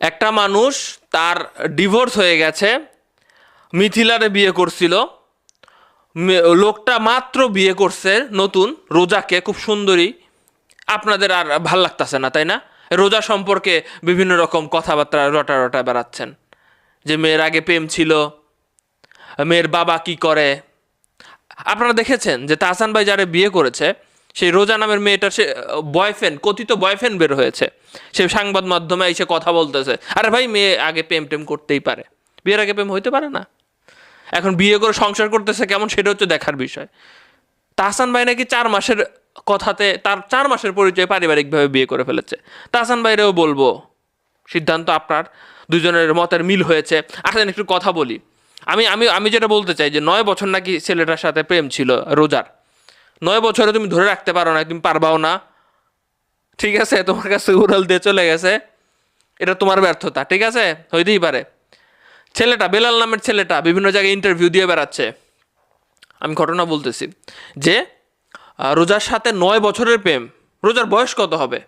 একটা মানুষ তার ডিভোর্স হয়ে গেছে, মিথিলারে বিয়ে করছিল লোকটা মাত্র বিয়ে করছে নতুন, রোজাকে, খুব সুন্দরী। আপনাদের আর ভালো লাগতেছে না, তাই না? রোজা সম্পর্কে বিভিন্ন রকম কথাবার্তা রটা রটা বেড়াচ্ছেন। যে মেয়ের আগে প্রেম ছিল, মেয়ের বাবা কি করে? আপনারা দেখেছেন যে তাহসান ভাই যারা বিয়ে করেছে সেই রোজা নামের মেয়েটার সে বয়ফ্রেন্ড কথিত বয়ফ্রেন্ড বের হয়েছে। সে সংবাদ মাধ্যমে এসে কথা বলতেছে। আরে ভাই, মেয়ে আগে প্রেম টেম করতেই পারে। বিয়ের আগে প্রেম হইতে পারে না। এখন বিয়ে করে সংসার করতেছে কেমন, সেটা হচ্ছে দেখার বিষয়। তাহসান ভাই নাকি চার মাসের কথাতে, তার চার মাসের পরিচয় পারিবারিকভাবে বিয়ে করে ফেলেছে। তাহসান ভাইরেও বলব, সিদ্ধান্ত আপনার। দুজনের মতের মিল হয়েছে। আসেন, একটু কথা বলি। আমি আমি আমি যেটা বলতে চাই যে, নয় বছর নাকি ছেলেটার সাথে প্রেম ছিল রোজার। নয় বছরে তুমি ধরে রাখতে পারো না, তুমি পারবাও না। ঠিক আছে, তোমার কাছে উড়াল দিয়ে চলে গেছে। এটা তোমার ব্যর্থতা, ঠিক আছে? হইতেই পারে। ছেলেটা, বেলাল নামের ছেলেটা বিভিন্ন জায়গায় ইন্টারভিউ দিয়ে বেড়াচ্ছে। আমি ঘটনা বলতেছি। যে রোজার সাথে নয় বছরের প্রেম, রোজার বয়স কত হবে?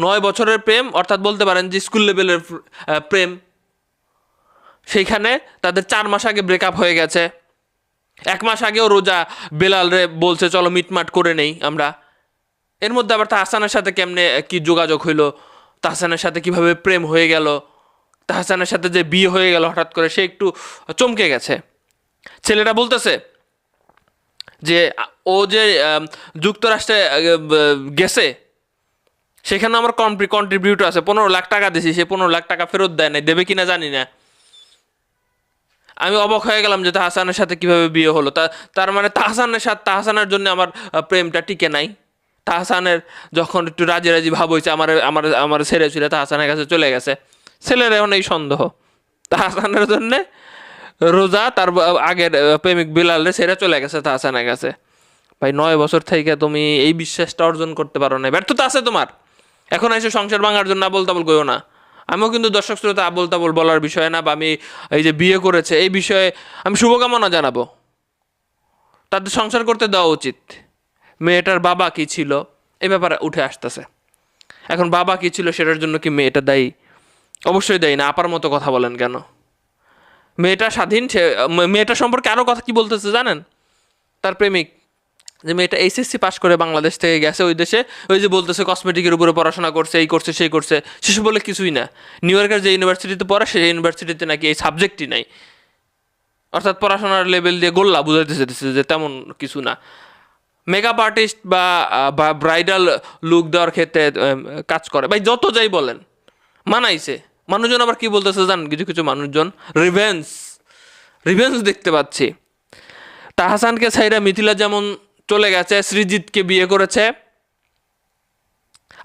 নয় বছরের প্রেম, অর্থাৎ বলতে পারেন যে স্কুল লেভেলের প্রেম। সেইখানে তাদের চার মাস আগে ব্রেকআপ হয়ে গেছে। এক মাস আগেও রোজা বেলাল রে বলছে, চলো মিটমাট করে নেই আমরা। এর মধ্যে আবার তাহসানের সাথে কেমনে কি যোগাযোগ হইল? তাহসানের সাথে কীভাবে প্রেম হয়ে গেল? তাহসানের সাথে যে বিয়ে হয়ে গেল, হঠাৎ করে সে একটু চমকে গেছে। ছেলেটা বলতেছে যে ও যে যুক্তরাষ্ট্রে গেছে, সেখানে আমার কন্ট্রিবিউট আছে। পনেরো লাখ টাকা দিছি, সে পনেরো লাখ টাকা ফেরত দেয় নাই, দেবে কিনা জানি না। আমি অবাক হয়ে গেলাম যে তাহসানের সাথে কীভাবে বিয়ে হলো। তা, তার মানে তাহসানের সাথে, তাহসানের জন্য আমার প্রেমটা টিকে নাই। তাহসানের যখন একটু রাজি রাজি ভাব হয়েছে, আমার আমার আমার ছেড়ে ছিল, তাহসানের কাছে চলে গেছে। ছেলের এখন এই সন্দেহ। তাহসানের জন্যে রোজা, তার আগের প্রেমিক বিলালে ছেড়ে চলে গেছে তাহসানের কাছে। ভাই, নয় বছর থেকে তুমি এই বিশ্বাসটা অর্জন করতে পারো না ব্যর্থতা আছে তোমার। এখন এসে সংসার ভাঙার জন্য আবল তাবল করো না। আমিও কিন্তু দর্শক শ্রোতা আবল তাবল বলার বিষয় না, বা আমি এই যে বিয়ে করেছে, এই বিষয়ে আমি শুভকামনা জানাব। তাদের সংসার করতে দেওয়া উচিত। মেয়েটার বাবা কি ছিল? এই ব্যাপারে উঠে আসতেছে। এখন বাবা কি ছিল সেটার জন্য কি মেয়েটা দায়ী? অবশ্যই দেয় না, আপার মতো কথা বলেন কেন? মেয়েটা স্বাধীন, সে, মেয়েটা সম্পর্কে আরও কথা কি বলতেছে জানেন? তার প্রেমিক। যে মেয়েটা এইচএসসি পাশ করে বাংলাদেশ থেকে গেছে ওই দেশে, ওই যে বলতেছে কসমেটিকের উপরে পড়াশোনা করছে, এই করছে, সেই করছে। সেসব বলে কিছুই না। নিউ ইয়র্কের যে ইউনিভার্সিটিতে পড়ে, সেই ইউনিভার্সিটিতে নাকি এই সাবজেক্টই নাই। অর্থাৎ পড়াশোনার লেভেল দিয়ে গোল্লা বুঝাইতে চেয়েছে যে তেমন কিছু না। মেকআপ আর্টিস্ট বা বা ব্রাইডাল লুক দেওয়ার ক্ষেত্রে কাজ করে। ভাই, যত যাই বলেন, মানাইছে। মানুষজন আবার কি বলতেছে জান কিছু কিছু মানুষজন রিভেন্স রিভেন্স দেখতে পাচ্ছি। তাহসানকে সাইরা মিথিলা যেমন চলে গেছে সৃজিতকে বিয়ে করেছে।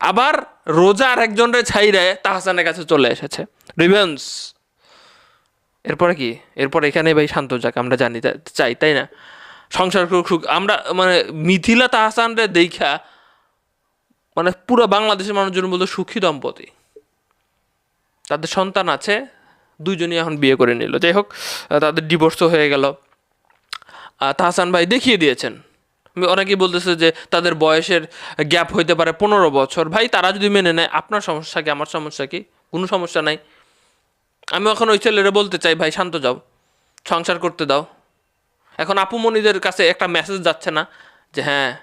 আবার রোজা আর একজনের ছাইরে তাহসানের কাছে চলে এসেছে। রিভেন্স এরপরে কি? এরপর এখানে ভাই শান্ত যাক, আমরা জানি চাই, তাই না? সংসার সুখ আমরা মানে মিথিলা তাহসানরে দেখা মানে পুরো বাংলাদেশের মানুষজন বলতো সুখী দম্পতি। তাদের সন্তান আছে, দুইজনই এখন বিয়ে করে নিল। যাই হোক, তাদের ডিভোর্সও হয়ে গেল। তাহসান ভাই দেখিয়ে দিয়েছেন। অনেকেই বলতেছে যে তাদের বয়সের গ্যাপ হইতে পারে পনেরো বছর। ভাই, তারা যদি মেনে নেয়, আপনার সমস্যা কি, আমার সমস্যা কি? কোনো সমস্যা নাই। আমি এখন ওই ছেলেরা বলতে চাই, ভাই, শান্ত যাও, সংসার করতে দাও। এখন আপুমণিদের কাছে একটা মেসেজ যাচ্ছে না যে হ্যাঁ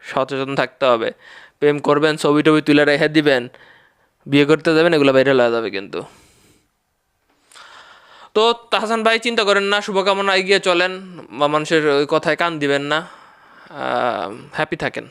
সচেতন থাকতে হবে। প্রেম করবেন, ছবি টবি তুলে রেখে দিবেন, বিয়ে করতে যাবেন, এগুলো বাইরে লওয়া যাবে কিন্তু। তো তাহসান ভাই, চিন্তা করেন না, শুভকামনা এগিয়ে চলেন। বা মানুষের ওই কথায় কান দিবেন না। হ্যাপি থাকেন